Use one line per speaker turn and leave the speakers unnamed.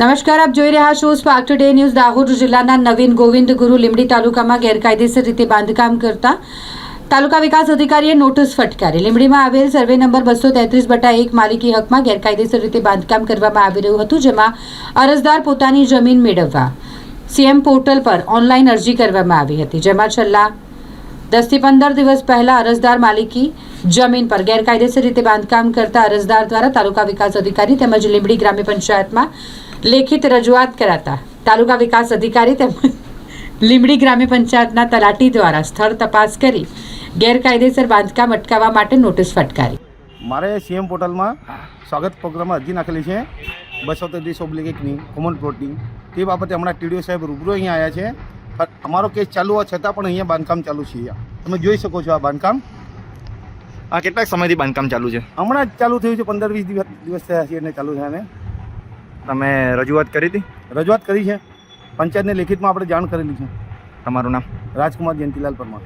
નમસ્કાર, આપ જોઈ રહ્યા છો સ્પાર્ક ટુડે ન્યૂઝ દાહોદ જિલ્લાના નવીન ગોવિંદ ગુરુ લીમડી તાલુકામાં ગેરકાયદેસર રીતે બાંધકામ કરતા તાલુકા વિકાસ અધિકારીએ નોટિસ ફટકારી. લીમડીમાં આવેલ સર્વે નંબર બસો તેત્રીસ બટા એક માલિકી હકમાં ગેરકાયદેસર રીતે બાંધકામ કરવામાં આવી રહ્યું હતું, જેમાં અરજદાર પોતાની જમીન મેળવવા સીએમ પોર્ટલ પર ઓનલાઈન અરજી કરવામાં આવી હતી, જેમાં છેલ્લા દસથી પંદર દિવસ પહેલા અરજદાર માલિકી જમીન પર ગેરકાયદેસર રીતે બાંધકામ કરતા અરજદાર દ્વારા તાલુકા વિકાસ અધિકારી તેમજ લીમડી ગ્રામ્ય પંચાયતમાં લેખિત રજૂઆત કરાતા. તાલુકા વિકાસ અધિકારી તેમજ લીંબડી ગ્રામ્ય પંચાયતના તલાટી દ્વારા સ્થળ તપાસ કરી ગેરકાયદેસર બાંધકામ અટકાવવા માટે નોટિસ ફટકારી.
મારે સીએમ પોર્ટલમાં સ્વાગત પ્રોગ્રામમાં અરજી નાખેલી છે. બસો તેત્રીસ ઓબ્લિક એકની કોમન પ્લોટની તે બાબતે હમણાં ટીડીઓ સાહેબ રૂબરૂ અહીંયા આવ્યા છે. પણ અમારો કેસ ચાલુ હોવા છતાં પણ અહીંયા બાંધકામ ચાલુ છે. તમે જોઈ શકો છો આ બાંધકામ.
આ કેટલાક સમયથી બાંધકામ ચાલુ છે?
હમણાં જ ચાલુ થયું છે. પંદર વીસ દિવસ દિવસ થયા છે એટલે ચાલુ થયા ને
તમે રજૂઆત કરી હતી?
રજૂઆત કરી છે. પંચાયતને લેખિતમાં આપણે જાણ કરેલી છે.
તમારું નામ?
રાજકુમાર જયંતિલાલ પરમાર.